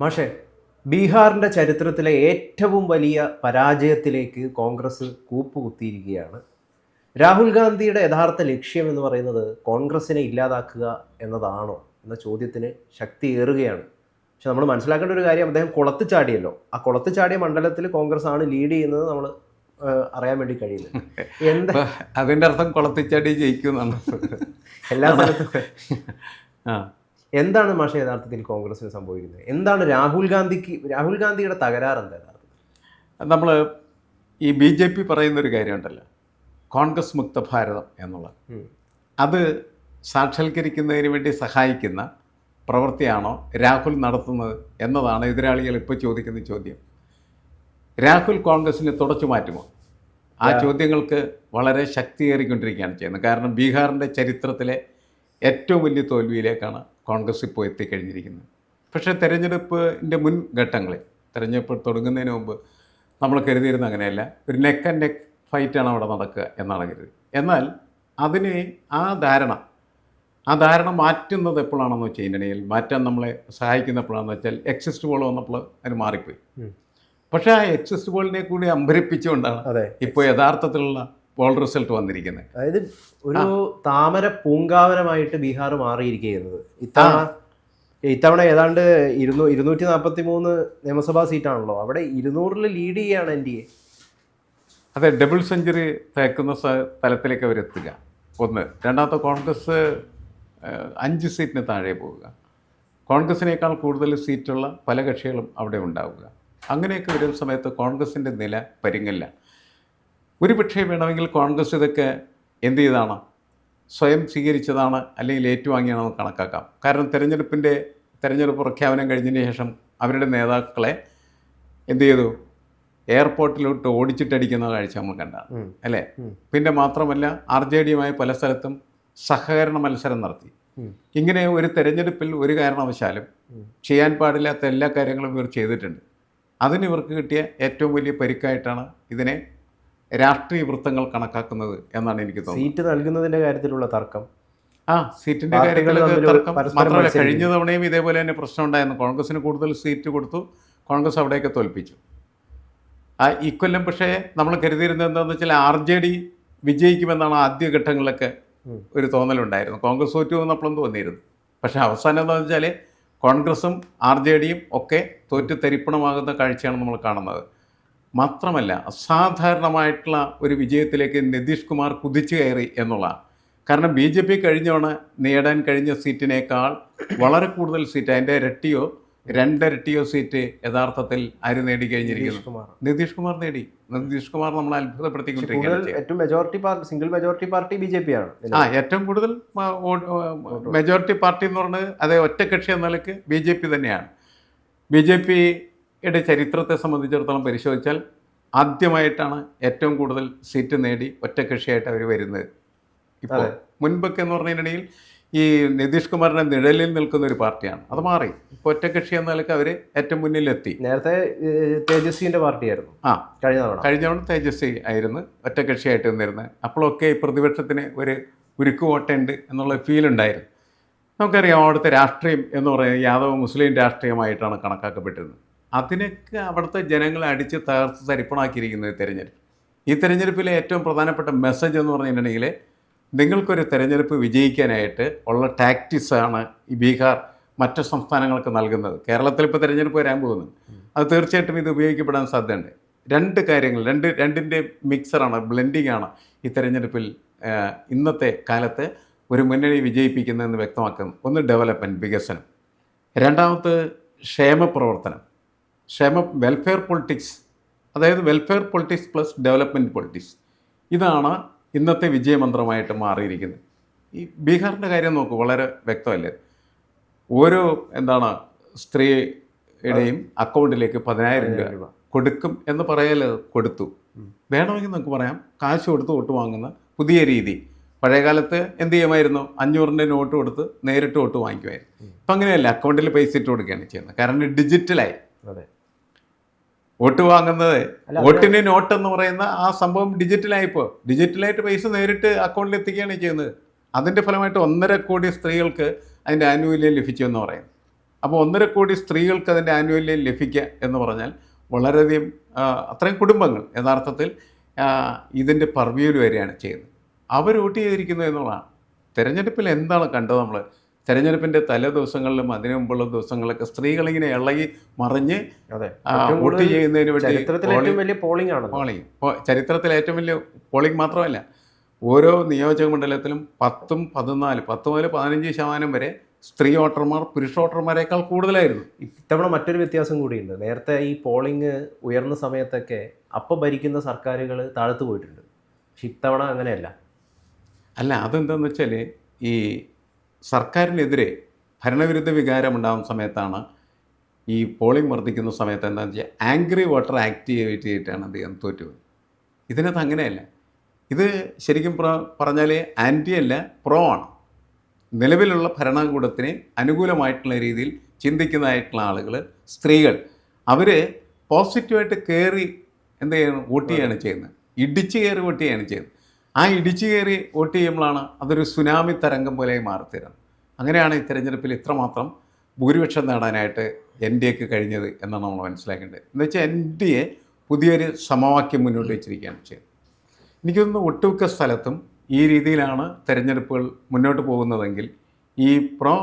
മാഷെ ബീഹാറിന്റെ ചരിത്രത്തിലെ ഏറ്റവും വലിയ പരാജയത്തിലേക്ക് കോൺഗ്രസ് കൂപ്പുകുത്തിയിരിക്കുകയാണ്. രാഹുൽ ഗാന്ധിയുടെ യഥാർത്ഥ ലക്ഷ്യം എന്ന് പറയുന്നത് കോൺഗ്രസിനെ ഇല്ലാതാക്കുക എന്നതാണോ എന്ന ചോദ്യത്തിന് ശക്തി ഏറുകയാണ്. പക്ഷെ നമ്മൾ മനസ്സിലാക്കേണ്ട ഒരു കാര്യം അദ്ദേഹം കുളത്ത് ചാടിയല്ലോ. ആ കുളത്ത് ചാടിയ മണ്ഡലത്തിൽ കോൺഗ്രസ് ആണ് ലീഡ് ചെയ്യുന്നത് നമ്മൾ അറിയാൻ വേണ്ടി കഴിയില്ല. എന്താ അതിന്റെ അർത്ഥം കുളത്തിച്ചാടി ജയിക്കുന്നു എല്ലാ സ്ഥലത്തും. ആ. എന്താണ് മാഷ യഥാർത്ഥത്തിൽ കോൺഗ്രസിന് സംഭവിക്കുന്നത്? എന്താണ് രാഹുൽ ഗാന്ധിക്ക് രാഹുൽ ഗാന്ധിയുടെ തകരാറ് എന്താ യഥാർത്ഥത്തിൽ? നമ്മൾ ഈ ബി ജെ പി പറയുന്നൊരു കാര്യമുണ്ടല്ലോ. കോൺഗ്രസ് മുക്ത ഭാരതം എന്നുള്ളത്. അത് സാക്ഷാത്കരിക്കുന്നതിന് വേണ്ടി സഹായിക്കുന്ന പ്രവൃത്തിയാണോ രാഹുൽ നടത്തുന്നത് എന്നതാണ് എതിരാളികൾ ഇപ്പോൾ ചോദിക്കുന്ന ചോദ്യം. രാഹുൽ കോൺഗ്രസിനെ തുടച്ചു മാറ്റുമോ? ആ ചോദ്യങ്ങൾക്ക് വളരെ ശക്തിയേറിക്കൊണ്ടിരിക്കുകയാണ് ചെയ്യുന്നത്. കാരണം ബീഹാറിന്റെ ചരിത്രത്തിലെ ഏറ്റവും വലിയ തോൽവിയിലേക്കാണ് കോൺഗ്രസ് ഇപ്പോൾ എത്തിക്കഴിഞ്ഞിരിക്കുന്നത് പക്ഷേ തെരഞ്ഞെടുപ്പിന്റെ മുൻ ഘട്ടങ്ങളിൽ തെരഞ്ഞെടുപ്പ് തുടങ്ങുന്നതിന് മുമ്പ് നമ്മൾ കരുതിയിരുന്ന അങ്ങനെയല്ല ഒരു നെക്ക് ആൻഡ് നെക്ക് ഫൈറ്റാണ് അവിടെ നടക്കുക എന്നാണ് കരുതി. എന്നാൽ അതിന് ആ ധാരണ ആ ധാരണ മാറ്റുന്നത് എപ്പോഴാണെന്ന് വെച്ച് കഴിഞ്ഞിട്ടുണ്ടെങ്കിൽ മാറ്റാൻ നമ്മളെ സഹായിക്കുന്ന എപ്പോഴാണെന്ന് വെച്ചാൽ എക്സിസ്റ്റ് ബോൾ വന്നപ്പോൾ അതിന് മാറിപ്പോയി. പക്ഷേ ആ എക്സിസ്റ്റ് ബോളിനെ കൂടി അമ്പരിപ്പിച്ചുകൊണ്ടാണ് ഇപ്പോൾ യഥാർത്ഥത്തിലുള്ള പോൾ റിസൾട്ട് വന്നിരിക്കുന്നത് അതായത് ഒരു താമര പൂങ്കാവനമായിട്ട് ബീഹാർ മാറിയിരിക്കുന്നത് ഇത്തവണ ഇത്തവണ ഏതാണ്ട് ഇരുന്നൂ ഇരുന്നൂറ്റി നാൽപ്പത്തി മൂന്ന് നിയമസഭാ സീറ്റാണല്ലോ. അവിടെ ഇരുന്നൂറിൽ ലീഡ് ചെയ്യാണ് എൻ ഡി എ അതെ ഡബിൾ സെഞ്ചുറി തേക്കുന്ന തലത്തിലേക്ക് അവരെത്തുക ഒന്ന്. രണ്ടാമത്തെ കോൺഗ്രസ് അഞ്ച് സീറ്റിന് താഴെ പോവുക. കോൺഗ്രസിനേക്കാൾ കൂടുതൽ സീറ്റുള്ള പല കക്ഷികളും അവിടെ ഉണ്ടാവുക. അങ്ങനെയൊക്കെ വരുന്ന സമയത്ത് കോൺഗ്രസിന്റെ നില പരിങ്ങല്ല ഒരു പക്ഷേ വേണമെങ്കിൽ കോൺഗ്രസ് ഇതൊക്കെ എന്ത് ചെയ്താണ്? സ്വയം സ്വീകരിച്ചതാണ് അല്ലെങ്കിൽ ഏറ്റുവാങ്ങിയാണെന്ന് കണക്കാക്കാം. കാരണം തെരഞ്ഞെടുപ്പിന്റെ തെരഞ്ഞെടുപ്പ് പ്രഖ്യാപനം കഴിഞ്ഞതിന് ശേഷം അവരുടെ നേതാക്കളെ എന്ത് ചെയ്തു? എയർപോർട്ടിലോട്ട് ഓടിച്ചിട്ടടിക്കുന്ന കാഴ്ച നമ്മൾ കണ്ടാണ്. അല്ലേ? പിന്നെ മാത്രമല്ല ആർ ജെ ഡിയുമായി പല സ്ഥലത്തും സഹകരണ മത്സരം നടത്തി. ഇങ്ങനെ ഒരു തെരഞ്ഞെടുപ്പിൽ ഒരു കാരണവശാലും ചെയ്യാൻ പാടില്ലാത്ത എല്ലാ കാര്യങ്ങളും ഇവർ ചെയ്തിട്ടുണ്ട്. അതിന് ഇവർക്ക് കിട്ടിയ ഏറ്റവും വലിയ പരിക്കായിട്ടാണ് ഇതിനെ രാഷ്ട്രീയ വൃത്തങ്ങൾ കണക്കാക്കുന്നത് എന്നാണ് എനിക്ക് തോന്നുന്നത്. സീറ്റ് നൽകുന്നതിന്റെ കാര്യത്തിലുള്ള തർക്കം. ആ സീറ്റിന്റെ കാര്യങ്ങളിൽ തർക്കം മാത്രമല്ല കഴിഞ്ഞ തവണയും ഇതേപോലെ തന്നെ പ്രശ്നം ഉണ്ടായിരുന്നു. കോൺഗ്രസിന് കൂടുതൽ സീറ്റ് കൊടുത്തു കോൺഗ്രസ് അവിടെയൊക്കെ തോൽപ്പിച്ചു. ആ ഇക്കൊല്ലം പക്ഷേ നമ്മൾ കരുതിയിരുന്നത് എന്താണെന്ന് വെച്ചാൽ ആർ ജെ ഡി വിജയിക്കുമെന്നാണ് ആദ്യ ഘട്ടങ്ങളിലൊക്കെ ഒരു തോന്നലുണ്ടായിരുന്നു. കോൺഗ്രസ് തോറ്റു എന്നപ്പോഴും തോന്നിയിരുന്നു. പക്ഷേ അവസാനം എന്താണെന്ന് വെച്ചാൽ കോൺഗ്രസും ആർ ജെ ഡിയും ഒക്കെ തോറ്റു തരിപ്പണമാകുന്ന കാഴ്ചയാണ് നമ്മൾ കാണുന്നത്. മാത്രമല്ല അസാധാരണമായിട്ടുള്ള ഒരു വിജയത്തിലേക്ക് നിതീഷ് കുമാർ കുതിച്ചു കയറി എന്നുള്ളതാണ് കാരണം ബി ജെ പി കഴിഞ്ഞോണ് നേടാൻ കഴിഞ്ഞ സീറ്റിനേക്കാൾ വളരെ കൂടുതൽ സീറ്റ് അതിന്റെ ഇരട്ടിയോ രണ്ടിരട്ടിയോ സീറ്റ് യഥാർത്ഥത്തിൽ ആര് നേടി കഴിഞ്ഞിരിക്കുന്നു? നിതീഷ് കുമാർ. നേടി. നിതീഷ് കുമാർ നമ്മൾ party single majority party B J P ആണ്. ആ ഏറ്റവും കൂടുതൽ മെജോറിറ്റി പാർട്ടി എന്ന് പറഞ്ഞത് അതേ ഒറ്റക്കക്ഷി എന്ന നിലയ്ക്ക് ബി ജെ പി തന്നെയാണ്. ബി ജെ പിയുടെ ചരിത്രത്തെ സംബന്ധിച്ചിടത്തോളം പരിശോധിച്ചാൽ ആദ്യമായിട്ടാണ് ഏറ്റവും കൂടുതൽ സീറ്റ് നേടി ഒറ്റകക്ഷിയായിട്ട് അവർ വരുന്നത്. ഇപ്പോൾ. മുൻപൊക്കെ എന്ന് പറഞ്ഞിട്ടുണ്ടെങ്കിൽ ഈ നിതീഷ് കുമാറിന്റെ നിഴലിൽ നിൽക്കുന്ന ഒരു പാർട്ടിയാണ്. അത് മാറി. ഇപ്പോൾ ഒറ്റകക്ഷി എന്ന നിലയ്ക്ക് അവർ ഏറ്റവും മുന്നിലെത്തി. നേരത്തെ തേജസ്വിന്റെ പാർട്ടിയായിരുന്നു. ആ. കഴിഞ്ഞ തവണ. കഴിഞ്ഞ തവണ തേജസ്വി ആയിരുന്നു ഒറ്റകക്ഷിയായിട്ട് നിന്നിരുന്നത്. അപ്പോഴൊക്കെ ഈ പ്രതിപക്ഷത്തിന് ഒരു ഉരുക്ക് വോട്ടുണ്ട് എന്നുള്ള ഫീൽ ഉണ്ടായിരുന്നു. നമുക്കറിയാം അവിടുത്തെ രാഷ്ട്രീയം എന്ന് പറയുന്നത് യാദവ് മുസ്ലിം രാഷ്ട്രീയമായിട്ടാണ് കണക്കാക്കപ്പെട്ടിരുന്നത്. അതിനൊക്കെ അവിടുത്തെ ജനങ്ങളെ അടിച്ച് തകർത്ത് തരിപ്പണാക്കിയിരിക്കുന്നത് തിരഞ്ഞെടുപ്പ്. ഈ തിരഞ്ഞെടുപ്പിലെ ഏറ്റവും പ്രധാനപ്പെട്ട മെസ്സേജ് എന്ന് പറഞ്ഞിട്ടുണ്ടെങ്കിൽ നിങ്ങൾക്കൊരു തിരഞ്ഞെടുപ്പ് വിജയിക്കാനായിട്ട് ഉള്ള ടാക്ടിക്സാണ് ഈ ബീഹാർ മറ്റ് സംസ്ഥാനങ്ങൾക്ക് നൽകുന്നത്. കേരളത്തിൽ ഇപ്പോൾ തിരഞ്ഞെടുപ്പ് വരാൻ പോകുന്നു. അത് തീർച്ചയായിട്ടും ഇത് ഉപയോഗിക്കപ്പെടാൻ സാധ്യതയുണ്ട്. രണ്ട് കാര്യങ്ങൾ രണ്ട് രണ്ടിന്റെ മിക്സറാണ് ബ്ലെൻഡിങ് ആണ് ഈ തെരഞ്ഞെടുപ്പിൽ ഇന്നത്തെ കാലത്ത് ഒരു മുന്നണി വിജയിപ്പിക്കുന്നതെന്ന് വ്യക്തമാക്കുന്നു. ഒന്ന് ഡെവലപ്മെന്റ് വികസനം. രണ്ടാമത് ക്ഷേമപ്രവർത്തനം ക്ഷേമ വെൽഫെയർ പൊളിറ്റിക്സ് അതായത് welfare politics plus development politics ഇതാണ് ഇന്നത്തെ വിജയമന്ത്രമായിട്ട് മാറിയിരിക്കുന്നത്. ഈ ബീഹാറിന്റെ കാര്യം നോക്കൂ വളരെ വ്യക്തമല്ലേ? ഓരോ എന്താണ് സ്ത്രീയുടെയും അക്കൗണ്ടിലേക്ക് പതിനായിരം രൂപ. കൊടുക്കും എന്ന് പറയൽ കൊടുത്തു. വേണമെങ്കിൽ നമുക്ക് പറയാം കാശ് കൊടുത്ത് വോട്ട് വാങ്ങുന്ന പുതിയ രീതി. പഴയകാലത്ത് എന്ത് ചെയ്യുമായിരുന്നു? അഞ്ഞൂറിന്റെ നോട്ട് കൊടുത്ത് നേരിട്ട് വോട്ട് വാങ്ങിക്കുമായിരുന്നു. ഇപ്പം അങ്ങനെയല്ല അക്കൗണ്ടിൽ പൈസ ഇട്ട് കൊടുക്കുകയാണ് ചെയ്യുന്നത്. കാരണം ഡിജിറ്റലായി അതെ. വോട്ട് വാങ്ങുന്നത്. വോട്ടിന് നോട്ട് എന്ന് പറയുന്ന ആ സംഭവം ഡിജിറ്റലായിപ്പോൾ ഡിജിറ്റലായിട്ട് പൈസ നേരിട്ട് അക്കൗണ്ടിൽ എത്തിക്കുകയാണ് ചെയ്യുന്നത്. അതിന്റെ ഫലമായിട്ട് ഒന്നര കോടി സ്ത്രീകൾക്ക് അതിന്റെ ആനുകൂല്യം ലഭിച്ചു എന്ന് പറയുന്നു. അപ്പോൾ ഒന്നര കോടി സ്ത്രീകൾക്ക് അതിന്റെ ആനുകൂല്യം ലഭിക്കുക എന്ന് പറഞ്ഞാൽ വളരെയധികം അത്രയും കുടുംബങ്ങൾ യഥാർത്ഥത്തിൽ ഇതിന്റെ പർവ്യൂര് വരെയാണ് ചെയ്യുന്നത്. അവർ വോട്ട് ചെയ്തിരിക്കുന്നു എന്നുള്ളതാണ്. തിരഞ്ഞെടുപ്പിൽ എന്താണ് കണ്ടത് നമ്മൾ തെരഞ്ഞെടുപ്പിന്റെ തലേ ദിവസങ്ങളിലും അതിനു മുമ്പുള്ള ദിവസങ്ങളിലൊക്കെ സ്ത്രീകളിങ്ങനെ ഇളകി മറിഞ്ഞ് വോട്ട് ചെയ്യുന്നതിന് വേണ്ടി ഏറ്റവും വലിയ പോളിംഗ് ആണ് പോളിംഗ്. ചരിത്രത്തിലെ ഏറ്റവും വലിയ പോളിംഗ് മാത്രമല്ല ഓരോ നിയോജക മണ്ഡലത്തിലും പത്തും പതിനാല് പത്ത് മുതൽ പതിനഞ്ച് ശതമാനം വരെ സ്ത്രീ വോട്ടർമാർ പുരുഷ വോട്ടർമാരെക്കാൾ കൂടുതലായിരുന്നു. ഇത്തവണ മറ്റൊരു വ്യത്യാസം കൂടിയുണ്ട്. നേരത്തെ ഈ പോളിംഗ് ഉയർന്ന സമയത്തൊക്കെ അപ്പോൾ ഭരിക്കുന്ന സർക്കാരുകൾ താഴ്ത്തു പോയിട്ടുണ്ട്. പക്ഷെ ഇത്തവണ അങ്ങനെയല്ല. അല്ല അതെന്താന്ന് വെച്ചാൽ ഈ സർക്കാരിനെതിരെ ഭരണവിരുദ്ധ വികാരം ഉണ്ടാകുന്ന സമയത്താണ് ഈ പോളിംഗ് വർദ്ധിക്കുന്ന സമയത്ത് എന്താണെന്ന് വെച്ചാൽ ആംഗ്രി വോട്ടർ ആക്ടിവേറ്റ് ചെയ്തിട്ടാണ് അദ്ദേഹം തോറ്റുപോയത്. ഇതിനകത്ത് അങ്ങനെയല്ല. ഇത് ശരിക്കും പറഞ്ഞാൽ ആന്റി അല്ല പ്രോ ആണ്. നിലവിലുള്ള ഭരണകൂടത്തിന് അനുകൂലമായിട്ടുള്ള രീതിയിൽ ചിന്തിക്കുന്നതായിട്ടുള്ള ആളുകൾ സ്ത്രീകൾ അവർ പോസിറ്റീവായിട്ട് കയറി എന്ത് ചെയ്യണം വോട്ട് ചെയ്യുകയാണ് ചെയ്യുന്നത്. ഇടിച്ച് കയറി വോട്ട് ചെയ്യുകയാണ് ചെയ്യുന്നത്. ആ ഇടിച്ചു കയറി വോട്ട് ചെയ്യുമ്പോഴാണ് അതൊരു സുനാമി തരംഗം പോലെ മാറിത്തരുന്നത്. അങ്ങനെയാണ് ഈ തെരഞ്ഞെടുപ്പിൽ ഇത്രമാത്രം ഭൂരിപക്ഷം നേടാനായിട്ട് എൻ ഡി എക്ക് കഴിഞ്ഞത് എന്നാണ് നമ്മൾ മനസ്സിലാക്കേണ്ടത്. എന്ന് വെച്ചാൽ എൻ ഡി എ പുതിയൊരു സമവാക്യം മുന്നോട്ട് വെച്ചിരിക്കുകയാണ് ചെയ്തത് എനിക്കൊന്ന് ഒട്ടുമിക്ക സ്ഥലത്തും ഈ രീതിയിലാണ് തെരഞ്ഞെടുപ്പുകൾ മുന്നോട്ട് പോകുന്നതെങ്കിൽ ഈ പ്രോ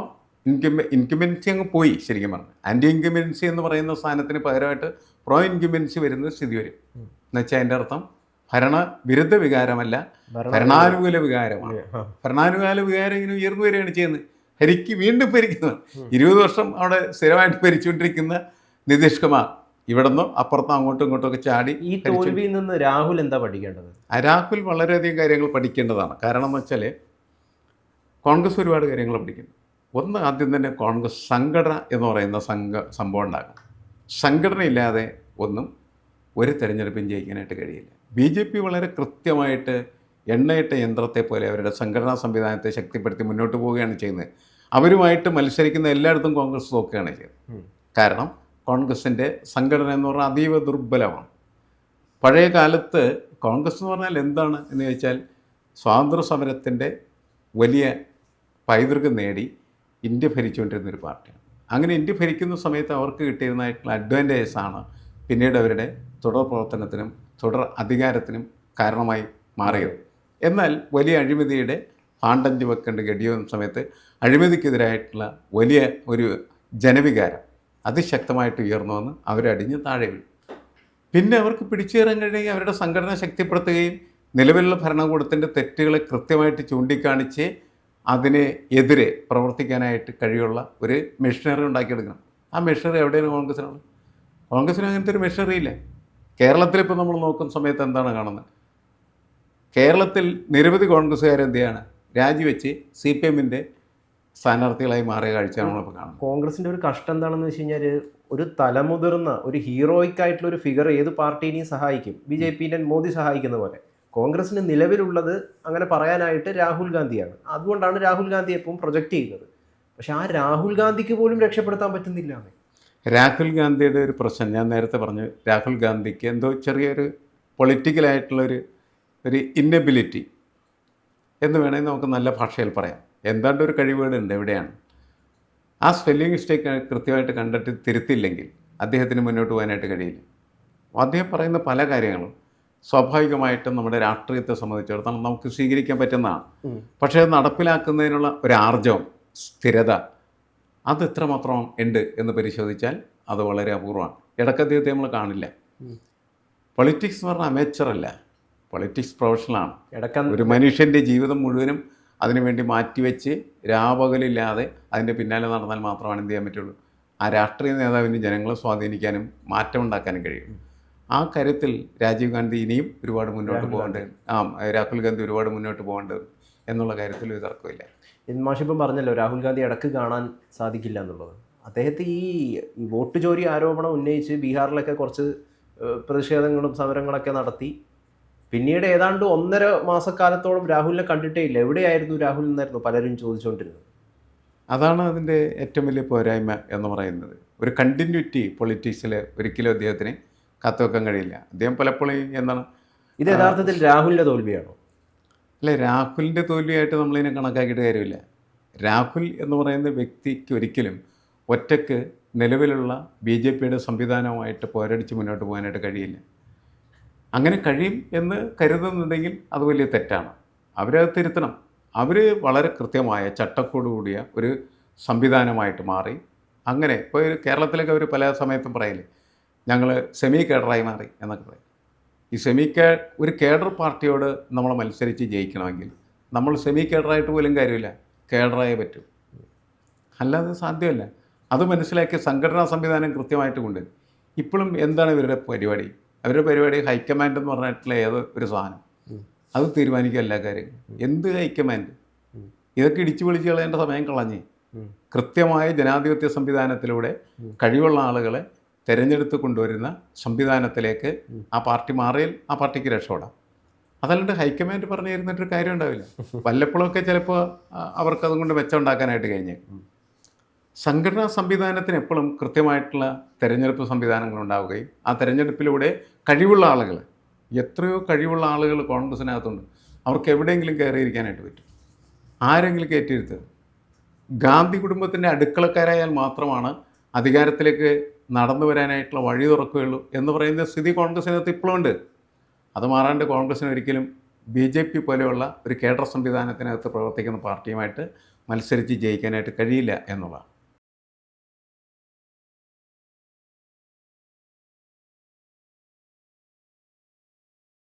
ഇൻകംബ ഇൻകംബൻസി അങ്ങ് പോയി ശരിക്കും പറഞ്ഞു ആന്റി ഇൻകുമെൻസി എന്ന് പറയുന്ന സാധനത്തിന് പകരമായിട്ട് പ്രോ ഇൻകംബൻസി വരുന്ന സ്ഥിതി വരും. എന്നുവെച്ചാൽ അതിന്റെ അർത്ഥം ഭരണ വിരുദ്ധ വികാരമല്ല ഭരണ- ഭരണാനുകൂല വികാരമാണ്. ഭരണാനുകൂല വികാരം ഇങ്ങനെ ഉയർന്നു വരികയാണ് ചെയ്യുന്നത്. ഹരിക്ക് വീണ്ടും ഭരിക്കുന്നത് ഇരുപത് വർഷം അവിടെ സ്ഥിരമായിട്ട് ഭരിച്ചുകൊണ്ടിരിക്കുന്ന നിതീഷ് കുമാർ ഇവിടെ നിന്നും അപ്പുറത്തും അങ്ങോട്ടും ഇങ്ങോട്ടും ഒക്കെ ചാടി ഈ തോൽവിയിൽ നിന്ന് രാഹുൽ എന്താ പഠിക്കേണ്ടത്? രാഹുൽ വളരെയധികം കാര്യങ്ങൾ പഠിക്കേണ്ടതാണ്. കാരണം എന്ന് വെച്ചാൽ കോൺഗ്രസ് ഒരുപാട് കാര്യങ്ങൾ പഠിക്കുന്നു. ഒന്ന് ആദ്യം തന്നെ കോൺഗ്രസ് സംഘടന എന്ന് പറയുന്ന സംഘ സംഭവം ഉണ്ടാകും. സംഘടനയില്ലാതെ ഒന്നും ഒരു തെരഞ്ഞെടുപ്പും ജയിക്കാനായിട്ട് കഴിയില്ല. ബി ജെ പി വളരെ കൃത്യമായിട്ട് എണ്ണയിട്ട യന്ത്രത്തെ പോലെ അവരുടെ സംഘടനാ സംവിധാനത്തെ ശക്തിപ്പെടുത്തി മുന്നോട്ട് പോവുകയാണ് ചെയ്യുന്നത്. അവരുമായിട്ട് മത്സരിക്കുന്ന എല്ലായിടത്തും കോൺഗ്രസ് നോക്കുകയാണ് ചെയ്യുന്നത്. കാരണം കോൺഗ്രസിന്റെ സംഘടന എന്ന് പറഞ്ഞാൽ അതീവ ദുർബലമാണ്. പഴയ കാലത്ത് കോൺഗ്രസ് എന്ന് പറഞ്ഞാൽ എന്താണ് എന്ന് ചോദിച്ചാൽ സ്വാതന്ത്ര്യ സമരത്തിന്റെ വലിയ പൈതൃകം നേടി ഇന്ത്യ ഭരിച്ചുകൊണ്ടിരുന്ന ഒരു പാർട്ടിയാണ്. അങ്ങനെ ഇന്ത്യ ഭരിക്കുന്ന സമയത്ത് അവർക്ക് കിട്ടിയിരുന്നതായിട്ടുള്ള അഡ്വാന്റേജസ് ആണ് പിന്നീട് അവരുടെ തുടർ പ്രവർത്തനത്തിനും തുടർ അധികാരത്തിനും കാരണമായി മാറിയത്. എന്നാൽ വലിയ അഴിമതിയുടെ പാണ്ടഞ്ച് വെക്കേണ്ട ഗഡിയുന്ന സമയത്ത് അഴിമതിക്കെതിരായിട്ടുള്ള വലിയ ഒരു ജനവികാരം അതിശക്തമായിട്ട് ഉയർന്നു വന്ന് അവരടിഞ്ഞ് താഴെ വീഴും പിന്നെ അവർക്ക് പിടിച്ചു കയറാൻ കഴിയുമെങ്കിൽ അവരുടെ സംഘടന ശക്തിപ്പെടുത്തുകയും നിലവിലുള്ള ഭരണകൂടത്തിന്റെ തെറ്റുകളെ കൃത്യമായിട്ട് ചൂണ്ടിക്കാണിച്ച് അതിനെ എതിരെ പ്രവർത്തിക്കാനായിട്ട് കഴിയുള്ള ഒരു മെഷീനറി ഉണ്ടാക്കിയെടുക്കണം. ആ മെഷീനറി എവിടെയാണ് കോൺഗ്രസിനുള്ളത്? കോൺഗ്രസിന് അങ്ങനത്തെ ഒരു മെഷീനറി ഇല്ല കേരളത്തിലിപ്പോൾ നമ്മൾ നോക്കുന്ന സമയത്ത് എന്താണ് കാണുന്നത്? കേരളത്തിൽ നിരവധി കോൺഗ്രസ്സുകാർ എന്ത് ചെയ്യാണ്? രാജിവെച്ച് സി പി എമ്മിന്റെ സ്ഥാനാർത്ഥികളായി മാറിയ കാഴ്ചയാണ് നമ്മളിപ്പോൾ കാണുന്നത്. കോൺഗ്രസിന്റെ ഒരു കഷ്ടം എന്താണെന്ന് വെച്ച് കഴിഞ്ഞാൽ ഒരു തലമുതിർന്ന ഒരു ഹീറോയിക് ആയിട്ടുള്ള ഒരു ഫിഗർ ഏത് പാർട്ടീനെയും സഹായിക്കും? ബി ജെ പിന്റെ മോദി സഹായിക്കുന്ന പോലെ. കോൺഗ്രസിന് നിലവിലുള്ളത് അങ്ങനെ പറയാനായിട്ട് രാഹുൽ ഗാന്ധിയാണ്. അതുകൊണ്ടാണ് രാഹുൽ ഗാന്ധി എപ്പോഴും പ്രൊജക്റ്റ് ചെയ്യുന്നത്. പക്ഷെ ആ രാഹുൽ ഗാന്ധിക്ക് പോലും രക്ഷപ്പെടുത്താൻ പറ്റുന്നില്ല. രാഹുൽ ഗാന്ധിയുടെ ഒരു പ്രശ്നം. ഞാൻ നേരത്തെ പറഞ്ഞു രാഹുൽ ഗാന്ധിക്ക് എന്തോ ചെറിയൊരു പൊളിറ്റിക്കലായിട്ടുള്ളൊരു ഒരു ഇന്നബിലിറ്റി എന്ന് വേണമെങ്കിൽ നമുക്ക് നല്ല ഭാഷയിൽ പറയാം. എന്താണ്ട് ഒരു കഴിവുകളുണ്ട് എവിടെയാണ്? ആ സ്പെല്ലിംഗ് മിസ്റ്റേക്ക് കൃത്യമായിട്ട് കണ്ടിട്ട് തിരുത്തില്ലെങ്കിൽ അദ്ദേഹത്തിന് മുന്നോട്ട് പോകാനായിട്ട് കഴിയില്ല. അദ്ദേഹം പറയുന്ന പല കാര്യങ്ങളും സ്വാഭാവികമായിട്ടും നമ്മുടെ രാഷ്ട്രീയത്തെ സംബന്ധിച്ചിടത്തോളം നമുക്ക് സ്വീകരിക്കാൻ പറ്റുന്നതാണ്. പക്ഷേ അത് നടപ്പിലാക്കുന്നതിനുള്ള ഒരു ആർജവം സ്ഥിരത അത് എത്രമാത്രം ഉണ്ട് എന്ന് പരിശോധിച്ചാൽ അത് വളരെ അപൂർവമാണ്. ഇടയ്ക്ക് അദ്ദേഹത്തെ നമ്മൾ കാണില്ല. പൊളിറ്റിക്സ് എന്ന് പറഞ്ഞാൽ അമേച്ചറല്ല പൊളിറ്റിക്സ് പ്രൊഫഷണലാണ് ഇടക്ക ഒരു മനുഷ്യന്റെ ജീവിതം മുഴുവനും അതിനുവേണ്ടി മാറ്റിവെച്ച് രാപകലില്ലാതെ അതിന്റെ പിന്നാലെ നടന്നാൽ മാത്രമാണ് എന്ത് ചെയ്യാൻ പറ്റുള്ളൂ? ആ രാഷ്ട്രീയ നേതാവിന് ജനങ്ങളെ സ്വാധീനിക്കാനും മാറ്റം ഉണ്ടാക്കാനും കഴിയും. ആ കാര്യത്തിൽ രാജീവ് ഗാന്ധി ഇനിയും ഒരുപാട് മുന്നോട്ട് പോകേണ്ടത് ആ രാഹുൽ ഗാന്ധി ഒരുപാട് മുന്നോട്ട് പോകേണ്ടത് എന്നുള്ള കാര്യത്തിൽ ഒരു തർക്കമില്ല. മാഷിപ്പം പറഞ്ഞല്ലോ രാഹുൽ ഗാന്ധി ഇടയ്ക്ക് കാണാൻ സാധിക്കില്ല എന്നുള്ളത്. അദ്ദേഹത്തെ ഈ വോട്ട് ചോരി ആരോപണം ഉന്നയിച്ച് ബീഹാറിലൊക്കെ കുറച്ച് പ്രതിഷേധങ്ങളും സമരങ്ങളൊക്കെ നടത്തി. പിന്നീട് ഏതാണ്ട് ഒന്നര മാസക്കാലത്തോളം രാഹുലിനെ കണ്ടിട്ടേ ഇല്ല. എവിടെയായിരുന്നു രാഹുൽ എന്നായിരുന്നു പലരും ചോദിച്ചുകൊണ്ടിരുന്നത്. അതാണ് അതിന്റെ ഏറ്റവും വലിയ പോരായ്മ എന്ന് പറയുന്നത്. ഒരു കണ്ടിന്യൂറ്റി പൊളിറ്റിക്സിൽ ഒരിക്കലും അദ്ദേഹത്തിന് കാത്തുവെക്കാൻ കഴിയില്ല. അദ്ദേഹം പലപ്പോഴും എന്താണ് ഇത് യഥാർത്ഥത്തിൽ രാഹുലിന്റെ തോൽവിയാണോ? അല്ലെ രാഹുലിന്റെ തോൽവിയായിട്ട് നമ്മളിതിനെ കണക്കാക്കിയിട്ട് കാര്യമില്ല. രാഹുൽ എന്ന് പറയുന്ന വ്യക്തിക്ക് ഒരിക്കലും ഒറ്റയ്ക്ക് നിലവിലുള്ള ബി ജെ പിയുടെ സംവിധാനവുമായിട്ട് പോരടിച്ച് മുന്നോട്ട് പോകാനായിട്ട് കഴിയില്ല. അങ്ങനെ കഴിയും എന്ന് കരുതുന്നുണ്ടെങ്കിൽ അത് വലിയ തെറ്റാണ്. അവരത് തിരുത്തണം. അവർ വളരെ കൃത്യമായ ചട്ടക്കൂട് കൂടിയ ഒരു സംവിധാനമായിട്ട് മാറി. അങ്ങനെ ഇപ്പോൾ കേരളത്തിലൊക്കെ അവർ പല സമയത്തും പറയില്ലേ ഞങ്ങൾ സെമി കേഡറായി മാറി എന്നൊക്കെ പറയും. ഈ സെമി കേ ഒരു കേഡർ പാർട്ടിയോട് നമ്മൾ മത്സരിച്ച് ജയിക്കണമെങ്കിൽ നമ്മൾ സെമി കേഡറായിട്ട് പോലും കാര്യമില്ല. കേഡറായേ പറ്റും. അല്ലാതെ സാധ്യമല്ല. അത് മനസ്സിലാക്കി സംഘടനാ സംവിധാനം കൃത്യമായിട്ട് കൊണ്ട് ഇപ്പോഴും എന്താണ് ഇവരുടെ പരിപാടി? അവരുടെ പരിപാടി ഹൈക്കമാൻഡ് എന്ന് പറഞ്ഞിട്ടുള്ള ഏത് ഒരു സാധനം. അത് തീരുമാനിക്കുക എല്ലാ കാര്യങ്ങളും. എന്ത് ഹൈക്കമാൻഡ്? ഇതൊക്കെ ഇടിച്ചു വിളിച്ച് കളയേണ്ട സമയം കളഞ്ഞ്. കൃത്യമായ ജനാധിപത്യ സംവിധാനത്തിലൂടെ കഴിവുള്ള ആളുകളെ തിരഞ്ഞെടുത്ത് കൊണ്ടുവരുന്ന സംവിധാനത്തിലേക്ക് ആ പാർട്ടി മാറിയാൽ ആ പാർട്ടിക്ക് രക്ഷപ്പെടാം. അതല്ലാണ്ട് ഹൈക്കമാൻഡ് പറഞ്ഞു തരുന്നിട്ടൊരു കാര്യം ഉണ്ടാവില്ല വല്ലപ്പോഴൊക്കെ ചിലപ്പോൾ അവർക്ക് അതുകൊണ്ട് മെച്ചം ഉണ്ടാക്കാനായിട്ട് കഴിഞ്ഞേക്കും. സംഘടനാ സംവിധാനത്തിന് എപ്പോഴും കൃത്യമായിട്ടുള്ള തെരഞ്ഞെടുപ്പ് സംവിധാനങ്ങൾ ഉണ്ടാവുകയും ആ തെരഞ്ഞെടുപ്പിലൂടെ കഴിവുള്ള ആളുകൾ എത്രയോ കഴിവുള്ള ആളുകൾ കോൺഗ്രസിനകത്തുണ്ട്. അവർക്ക് എവിടെയെങ്കിലും കയറിയിരിക്കാനായിട്ട് പറ്റും. ആരെങ്കിലും കയറ്റിയിരുത്തുക. ഗാന്ധി കുടുംബത്തിന്റെ അടുക്കളക്കാരായാൽ മാത്രമാണ് അധികാരത്തിലേക്ക് നടന്നു വരാനായിട്ടുള്ള വഴി തുറക്കുകയുള്ളൂ എന്ന് പറയുന്ന സ്ഥിതി കോൺഗ്രസിനകത്ത് ഇപ്പോഴും ഉണ്ട് അത് മാറാണ്ട് കോൺഗ്രസിന് ഒരിക്കലും ബി ജെ പി പോലെയുള്ള ഒരു കേഡർ സംവിധാനത്തിനകത്ത് പ്രവർത്തിക്കുന്ന പാർട്ടിയുമായിട്ട് മത്സരിച്ച് ജയിക്കാനായിട്ട് കഴിയില്ല എന്നുള്ളതാണ്.